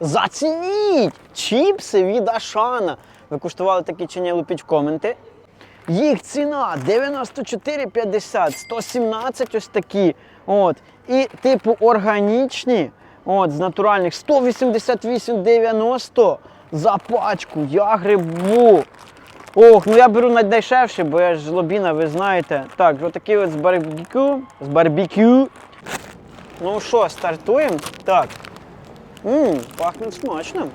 Зацініть! Чіпси від Ашана. Ви куштували такі чи ні, лупіть в коменти. Їх ціна 94,50, 117 ось такі. От. І типу органічні, от, з натуральних 188,90 за пачку. Я грибу. Ох, ну я беру найдешевше, бо я ж лобіна, ви знаєте. Так, отакі от з барбекю. З барбекю. Ну що, стартуємо? Так. Ммм, пахне смачно.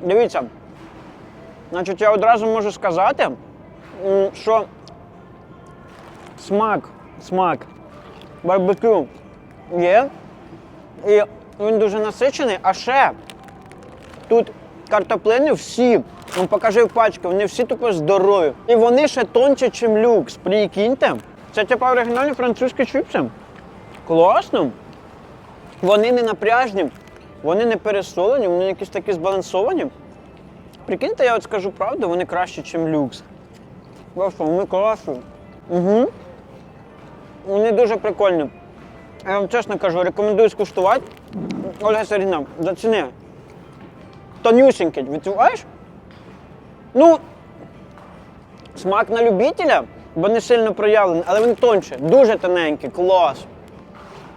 Дивіться. Значить, я одразу можу сказати, що смак, смак барбекю є. І він дуже насичений, а ще тут картоплини всі, ну покажи в пачку, вони всі тупо здорові. І вони ще тонче, чим люкс. Прикиньте. Це типу оригінальні французькі чіпси. Класно. Вони не напряжні, вони не пересолені, вони якісь такі збалансовані. Прикиньте, я от скажу правду, вони кращі, ніж люкс. Просто вони класні. Угу. Вони дуже прикольні. Я вам чесно кажу, рекомендую скуштувати. Ольга Сергійовна, заціни. Тонюсенький, відчуваєш? Ну, смак на любителя, бо не сильно проявлений, але він тонче, дуже тоненький, клас.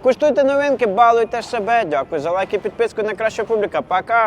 Куштуйте новинки, балуйте себе. Дякую за лайки, підписку на краща публіка. Пока!